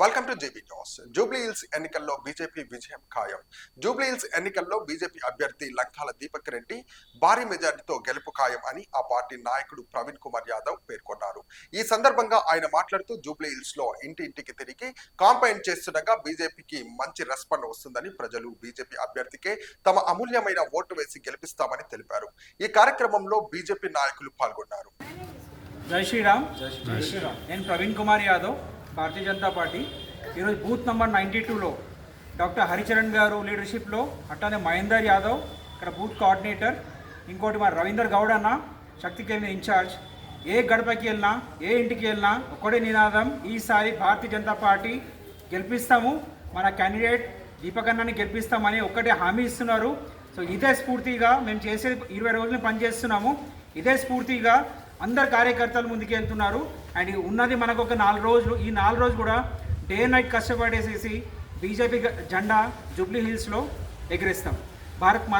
Welcome to JB news Jubilee Hills ఎన్నికల్లో BJP విజయం ఖాయం. జూబ్లీ హిల్స్ ఎన్నికల్లో బీజేపీ అభ్యర్థి లంకాల దీపక్ రెడ్డి భారీ మెజార్టీతో గెలుపు ఖాయం అని ఆ పార్టీ నాయకుడు ప్రవీణ్ కుమార్ యాదవ్ పేర్కొన్నారు. ఈ సందర్భంగా ఆయన మాట్లాడుతూ జూబ్లీ హిల్స్లో ఇంటి ఇంటికి తిరిగి కాంపైన్ చేస్తుండగా బీజేపీకి మంచి రెస్పాండ్ వస్తుందని ప్రజలు బీజేపీ అభ్యర్థికే తమ అమూల్యమైన ఓటు వేసి గెలిపిస్తామని తెలిపారు. ఈ కార్యక్రమంలో బీజేపీ నాయకులు పాల్గొన్నారు. జై శ్రీరామ్. జై శ్రీరామ్. నేను ప్రవీణ్ కుమార్ యాదవ్. భారతీయ జనతా పార్టీ ఈరోజు బూత్ నెంబర్ నైంటీ టూలో డాక్టర్ హరిచరణ్ గారు లీడర్షిప్లో అట్లానే మహేందర్ యాదవ్ ఇక్కడ బూత్ కోఆర్డినేటర్ ఇంకోటి మన రవీందర్ గౌడ్ అన్న శక్తి కేంద్ర ఇన్ఛార్జ్. ఏ గడపకి వెళ్ళినా ఏ ఇంటికి వెళ్ళినా ఒకటే నినాదం ఈసారి భారతీయ జనతా పార్టీ గెలిపిస్తాము మన క్యాండిడేట్ దీపక్ అన్నని గెలిపిస్తామని ఒక్కటే హామీ ఇస్తున్నారు. సో ఇదే స్ఫూర్తిగా మేము చేసే ఇరవై రోజులు పనిచేస్తున్నాము. ఇదే స్ఫూర్తిగా అందరు కార్యకర్తలు ముందుకెళ్తున్నారు అండ్ ఉన్నది మనకు ఒక నాలుగు రోజులు ఈ నాలుగు రోజులు కూడా డే నైట్ కష్టపడేసేసి బీజేపీ జెండా జూబ్లీ హిల్స్లో ఎగిరిస్తాం. భారత్ మాత